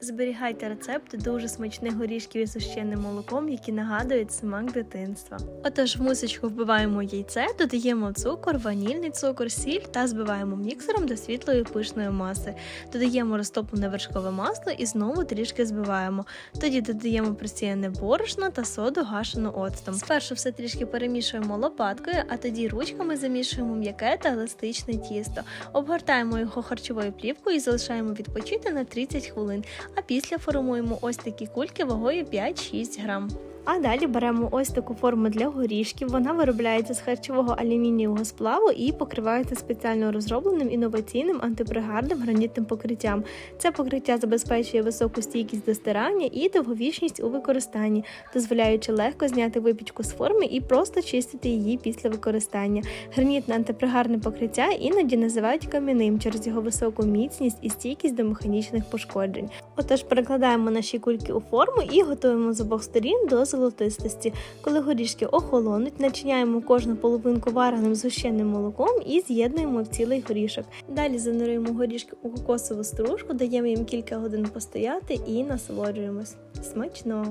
Зберігайте рецепти дуже смачних горішків із сущенним молоком, які нагадують смак дитинства. Отож, в мисочку вбиваємо яйце, додаємо цукор, ванільний цукор, сіль та збиваємо міксером до світлої пишної маси. Додаємо розтоплене вершкове масло і знову трішки збиваємо. Тоді додаємо просіяне борошно та соду гашену оцтом. Спершу все трішки перемішуємо лопаткою, а тоді ручками замішуємо м'яке та еластичне тісто. Обгортаємо його харчовою плівкою і залишаємо відпочити на 30 хвилин. А після формуємо ось такі кульки вагою 5-6 грам. А далі беремо ось таку форму для горішків. Вона виробляється з харчового алюмінієвого сплаву і покривається спеціально розробленим інноваційним антипригарним гранітним покриттям. Це покриття забезпечує високу стійкість до стирання і довговічність у використанні, дозволяючи легко зняти випічку з форми і просто чистити її після використання. Гранітне антипригарне покриття іноді називають кам'яним через його високу міцність і стійкість до механічних пошкоджень. Отож, перекладаємо наші кульки у форму і готуємо з обох сторін до золотистості. Коли горішки охолонуть, начиняємо кожну половинку вареним згущеним молоком і з'єднуємо в цілий горішок. Далі занурюємо горішки у кокосову стружку, даємо їм кілька годин постояти і насолоджуємось. Смачного!